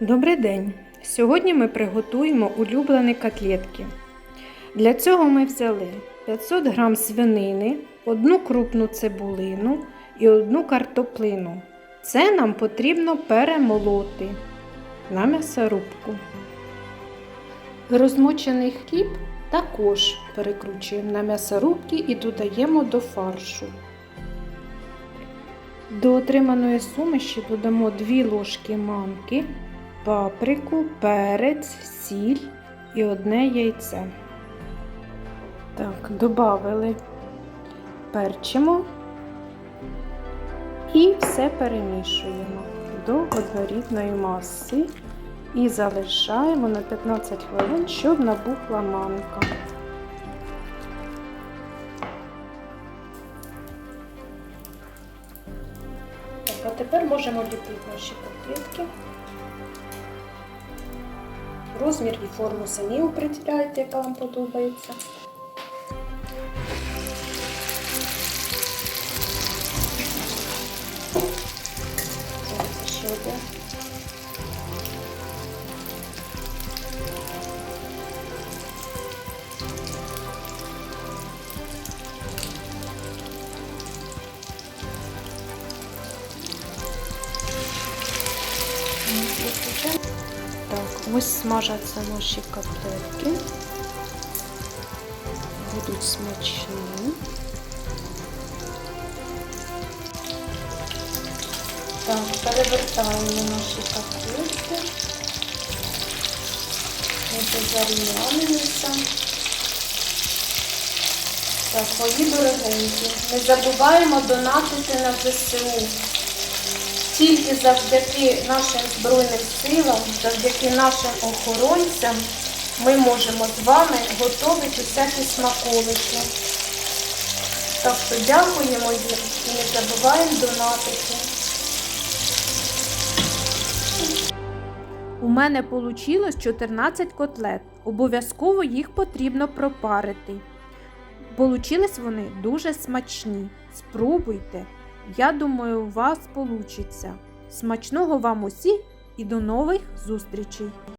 Добрий день! Сьогодні ми приготуємо улюблені котлетки. Для цього ми взяли 500 г свинини, одну крупну цибулину і одну картоплину. Це нам потрібно перемолоти на м'ясорубку. Розмочений хліб також перекручуємо на м'ясорубки і додаємо до фаршу. До отриманої суміші додамо 2 ложки манки, паприку, перець, сіль і одне яйце. Так, додали, перчимо і все перемішуємо до однорідної маси і залишаємо на 15 хвилин, щоб набухла манка. Так, а тепер можемо ліпити наші котлетки. Розмір і форму самі определяєте, яка вам подобається. Зараз ще один. Так, Ось смажаться наші котлетки. Будуть смачні. Так, перевертаємо наші котлетки. Це зарівнялися. Так, мої дорогенькі. Не забуваємо донатити на ЗСУ. Тільки завдяки нашим Збройним силам, завдяки нашим охоронцям ми можемо з вами готувати всякі смаколики. Так що дякуємо їм і не забуваємо донатити. У мене вийшло 14 котлет. Обов'язково їх потрібно пропарити. Получились вони дуже смачні. Спробуйте. Я думаю, у вас вийде. Смачного вам усі і до нових зустрічей!